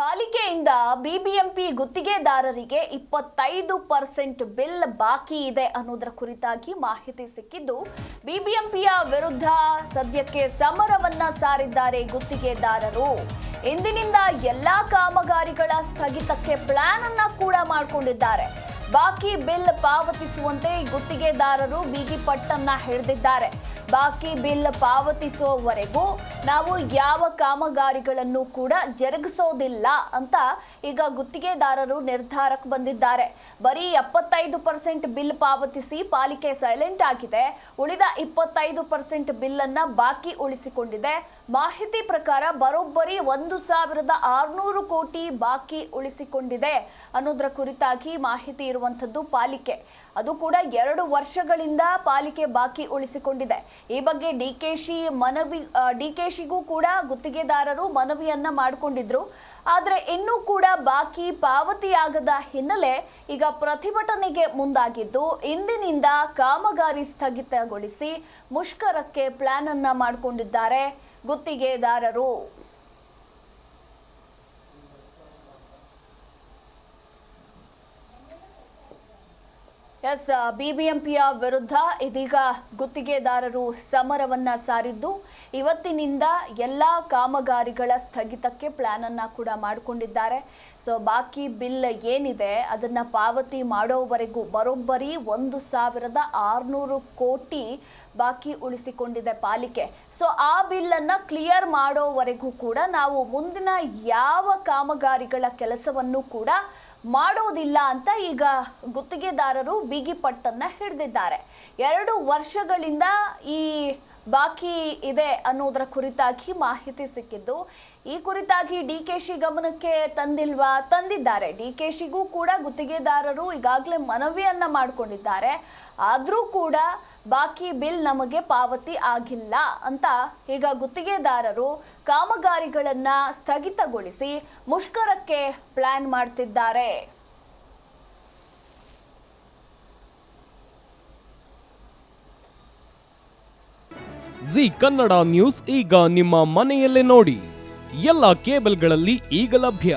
ಪಾಲಿಕೆಯಿಂದ BBMP ಗುತ್ತಿಗೆದಾರರಿಗೆ ಇಪ್ಪತ್ತೈದು percent bill ಬಾಕಿ ಇದೆ ಅನ್ನೋದರ ಕುರಿತಾಗಿ ಮಾಹಿತಿ ಸಿಕ್ಕಿದ್ದು, ಬಿಬಿಎಂಪಿಯ ವಿರುದ್ಧ ಸದ್ಯಕ್ಕೆ ಸಮರವನ್ನ ಸಾರಿದ್ದಾರೆ ಗುತ್ತಿಗೆದಾರರು. ಇಂದಿನಿಂದ ಎಲ್ಲಾ ಕಾಮಗಾರಿಗಳ ಸ್ಥಗಿತಕ್ಕೆ ಪ್ಲಾನ್ ಅನ್ನ ಕೂಡ ಮಾಡಿಕೊಂಡಿದ್ದಾರೆ. ಬಾಕಿ ಬಿಲ್ ಪಾವತಿಸುವಂತೆ ಗುತ್ತಿಗೆದಾರರು ಬೀಗಿ ಪಟ್ಟನ್ನ ಹಿಡಿದಿದ್ದಾರೆ. ಬಾಕಿ ಬಿಲ್ ಪಾವತಿಸುವವರೆಗೂ ನಾವು ಯಾವ ಕಾಮಗಾರಿಗಳನ್ನು ಕೂಡ ಜರುಗಿಸೋದಿಲ್ಲ ಅಂತ ಈಗ ಗುತ್ತಿಗೆದಾರರು ನಿರ್ಧಾರಕ್ಕೆ ಬಂದಿದ್ದಾರೆ. ಬರೀ ಎಪ್ಪತ್ತೈದು ಪರ್ಸೆಂಟ್ ಬಿಲ್ ಪಾವತಿಸಿ ಪಾಲಿಕೆ ಸೈಲೆಂಟ್ ಆಗಿದೆ. ಉಳಿದ ಇಪ್ಪತ್ತೈದು ಪರ್ಸೆಂಟ್ ಬಿಲ್ ಅನ್ನ ಬಾಕಿ ಉಳಿಸಿಕೊಂಡಿದೆ. ಮಾಹಿತಿ ಪ್ರಕಾರ ಬರೋಬ್ಬರಿ ಒಂದು ಸಾವಿರದ ಆರುನೂರು ಕೋಟಿ ಬಾಕಿ ಉಳಿಸಿಕೊಂಡಿದೆ ಅನ್ನೋದರ ಕುರಿತಾಗಿ ಮಾಹಿತಿ ಇರುವಂತದ್ದು ಪಾಲಿಕೆ. ಅದು ಕೂಡ ಎರಡು ವರ್ಷಗಳಿಂದ ಪಾಲಿಕೆ ಬಾಕಿ ಉಳಿಸಿಕೊಂಡಿದೆ. ಈ ಬಗ್ಗೆ ಡಿ ಕೆ ಶಿ ಮನವಿ ಡಿ ಕೆ ಶಿಗೂ ಕೂಡ ಗುತ್ತಿಗೆದಾರರು ಮನವಿಯನ್ನ ಮಾಡಿಕೊಂಡಿದ್ರು. ಆದರೆ ಇನ್ನೂ ಕೂಡ ಬಾಕಿ ಪಾವತಿಯಾಗದ ಹಿನ್ನೆಲೆ ಈಗ ಪ್ರತಿಭಟನೆಗೆ ಮುಂದಾಗಿದ್ದು, ಇಂದಿನಿಂದ ಕಾಮಗಾರಿ ಸ್ಥಗಿತಗೊಳಿಸಿ ಮುಷ್ಕರಕ್ಕೆ ಪ್ಲಾನ್ ಅನ್ನ ಮಾಡಿಕೊಂಡಿದ್ದಾರೆ. ಗುತ್ತಿಗೆದಾರರು. ಎಸ್ ಬಿಬಿಎಂಪಿಯ ವಿರುದ್ಧ ಇದೀಗ ಗುತ್ತಿಗೆದಾರರು ಸಮರವನ್ನ ಸಾರಿದ್ದು, ಇವತ್ತಿನಿಂದ ಎಲ್ಲ ಕಾಮಗಾರಿಗಳ ಸ್ಥಗಿತಕ್ಕೆ ಪ್ಲಾನ್ ಅನ್ನ ಕೂಡ ಮಾಡಿಕೊಂಡಿದ್ದಾರೆ. ಸೊ ಬಾಕಿ ಬಿಲ್ ಏನಿದೆ, ಅದನ್ನ ಪಾವತಿ ಮಾಡೋವರೆಗೂ ಬರೋಬ್ಬರಿ ಒಂದು ಸಾವಿರದ ಆರುನೂರು ಕೋಟಿ ಬಾಕಿ ಉಳಿಸಿಕೊಂಡಿದೆ ಪಾಲಿಕೆ. ಸೊ ಆ ಬಿಲ್ ಅನ್ನ ಕ್ಲಿಯರ್ ಮಾಡೋವರೆಗೂ ಕೂಡ ನಾವು ಮುಂದಿನ ಯಾವ ಕಾಮಗಾರಿಗಳ ಕೆಲಸವನ್ನು ಕೂಡ ಮಾಡೋದಿಲ್ಲ ಅಂತ ಈಗ ಗುತ್ತಿಗೆದಾರರು ಬಿಗಿ ಪಟ್ಟನ್ನ ಹಿಡಿದಿದ್ದಾರೆ. ಎರಡು ವರ್ಷಗಳಿಂದ ಈ ಬಾಕಿ ಇದೆ ಅನ್ನೋದರ ಕುರಿತಾಗಿ ಮಾಹಿತಿ ಸಿಕ್ಕಿದ್ದು. ಈ ಕುರಿತಾಗಿ ಡಿ ಕೆ ಶಿ ಗಮನಕ್ಕೆ ತಂದಿಲ್ವಾ? ತಂದಿದ್ದಾರೆ. ಡಿ ಕೆ ಶಿಗೂ ಕೂಡ ಗುತ್ತಿಗೆದಾರರು ಈಗಾಗಲೇ ಮನವಿಯನ್ನ ಮಾಡಿಕೊಂಡಿದ್ದಾರೆ. ಆದರೂ ಕೂಡ ಬಾಕಿ ಬಿಲ್ ನಮಗೆ ಪಾವತಿ ಆಗಿಲ್ಲ ಅಂತ ಈಗ ಗುತ್ತಿಗೆದಾರರು ಕಾಮಗಾರಿಗಳನ್ನ ಸ್ಥಗಿತಗೊಳಿಸಿ ಮುಷ್ಕರಕ್ಕೆ ಪ್ಲಾನ್ ಮಾಡ್ತಿದ್ದಾರೆ. ಜಿ ಕನ್ನಡ ನ್ಯೂಸ್ ಈಗ ನಿಮ್ಮ ಮನೆಯಲ್ಲೇ ನೋಡಿ. ಎಲ್ಲ ಕೇಬಲ್ಗಳಲ್ಲಿ ಈಗ ಲಭ್ಯ.